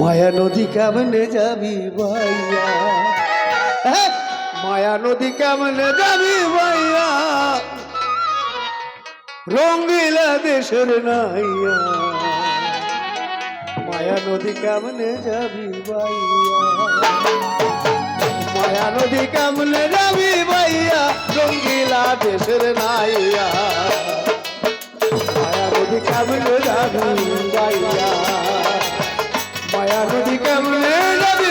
মায়া নদী কেমনে যাবি ভাইয়া? হ্যাঁ, মায়া নদী কেমনে যাবি ভাইয়া? রঙ্গিলা দেশের নাইয়া। মায়া নদী কেমনে যাবি ভাইয়া? মায়া নদী কেমনে যাবি ভাইয়া? রঙ্গিলা দেশের নাইয়া। মায়া নদী কেমনে যাবি ভাইয়া? মায়া নদী কেমনে যাবি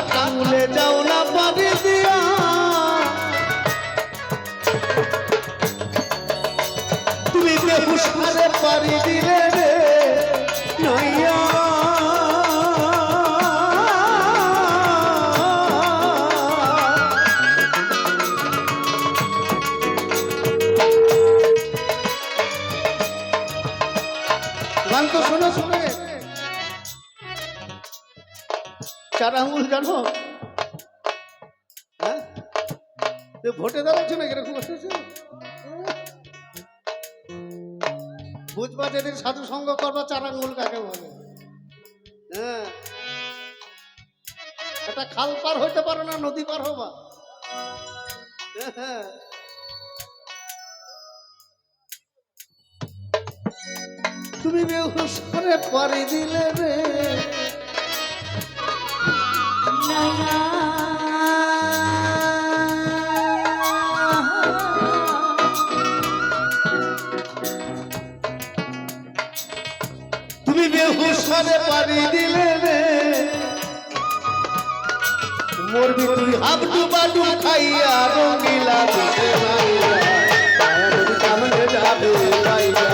চারটা মুলে যাও না শোনো শুনে চার আঙুল জানো? হ্যাঁ? ভোটে দাঁড়াচ্ছ না কীরকম বসেছে বুঝবা যেদিন সাধু সঙ্গ করবা চার আঙুল কাকে বলে? হ্যাঁ? এটা খাল পার হইতে পারো না, নদী পার হবা। হ্যাঁ? তুমি বেহুশ করে পারি দিলে রে। পারি দিলে রে। মরবি তুই হাবডু বাডু খাইয়া রঙিলা মায়া যাবে ভাইয়া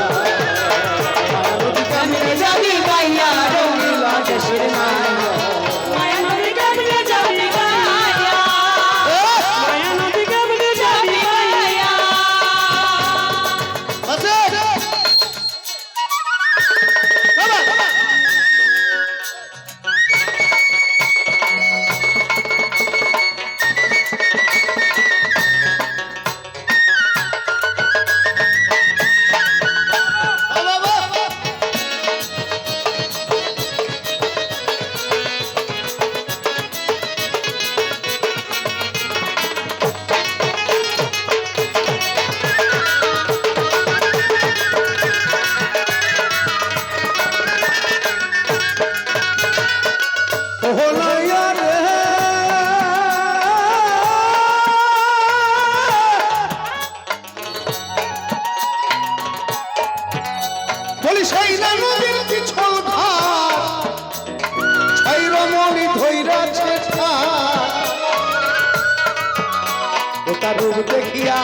ওটা রূপ দেখিয়া।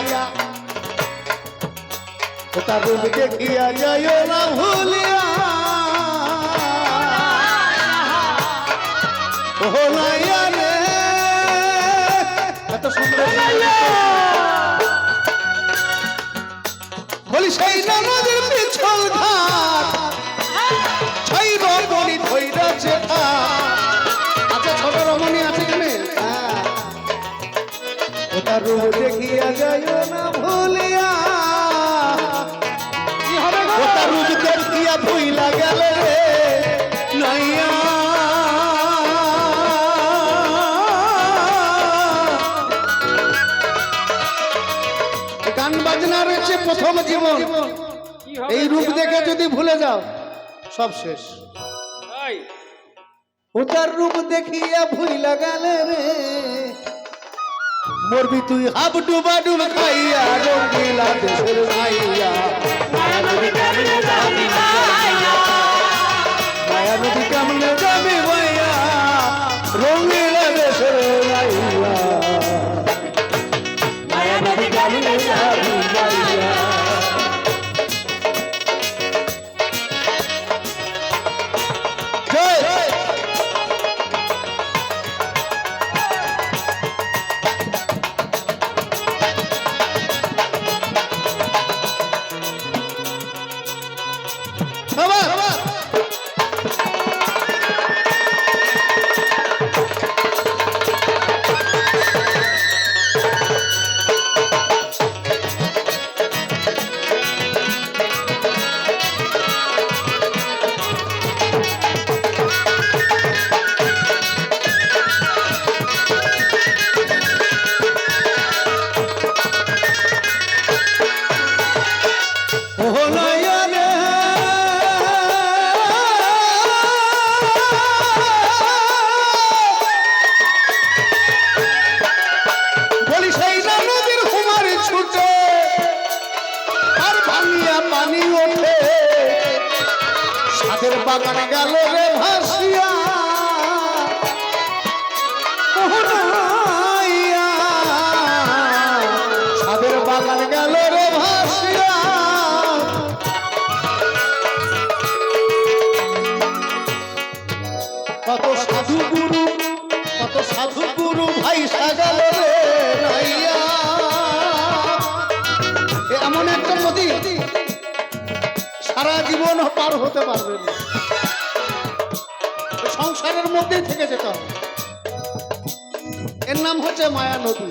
ওটা রূপ দেখিয়া যাইও না ভুলিয়া। ও নাইয়া রে। এত সুন্দর বলি সেই নদীর পিছল ঘাট। ওটা রূপ দেখিয়া যাইও না ভুলিয়া। ওটা রূপ দেখিয়া ভুইলা গেল রে নাইয়া গান বাজনা রয়েছে প্রথম জীবন। এই রূপ দেখে যদি ভুলে যাও সব শেষ। এই, ওটার রূপ দেখিয়া ভুইলা গেল রে। মরবি তুই হাব ডুবা ডুব খাইয়া রঙ্গিলা দেশের মাইয়া ভাঙিয়া পানি ওঠে। সাদের বাগানে গেল রে ভাসিয়া। সারা পার হতে পারবে না। সংসারের মধ্যেই থেকে যেতে হবে। এর নাম হচ্ছে মায়া নদী।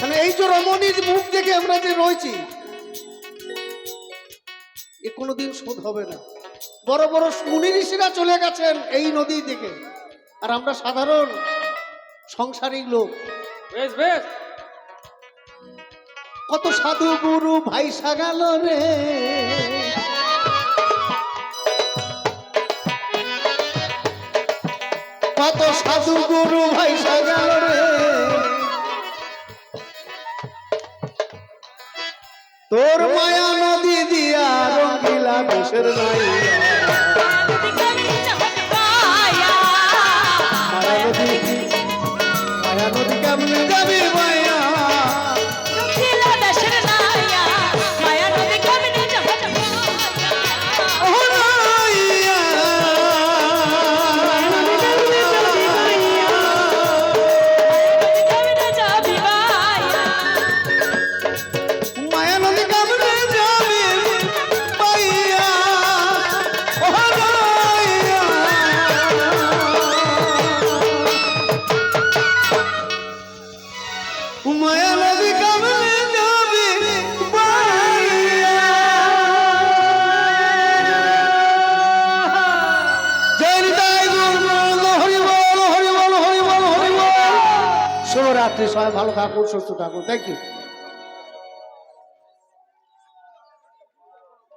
মানে এই যে রমণীর মুখ দেখে আমরা যে রয়েছি, এ কোনোদিন শোধ হবে না। বড় বড় মুনি ঋষিরা চলে গেছেন এই নদী থেকে আর আমরা সাধারণ সংসারিক লোক। বেশ বেশ। কত সাধু গুরু ভাই সাগাল রে। কত সাধু গুরু ভাই সাগাল রে। তোর মায়া নদী দিয়া রঙ্গিলা দেশের নাই শুভরাত্রি সবাই ভালো থাকুন সুস্থ থাকুন থ্যাংক ইউ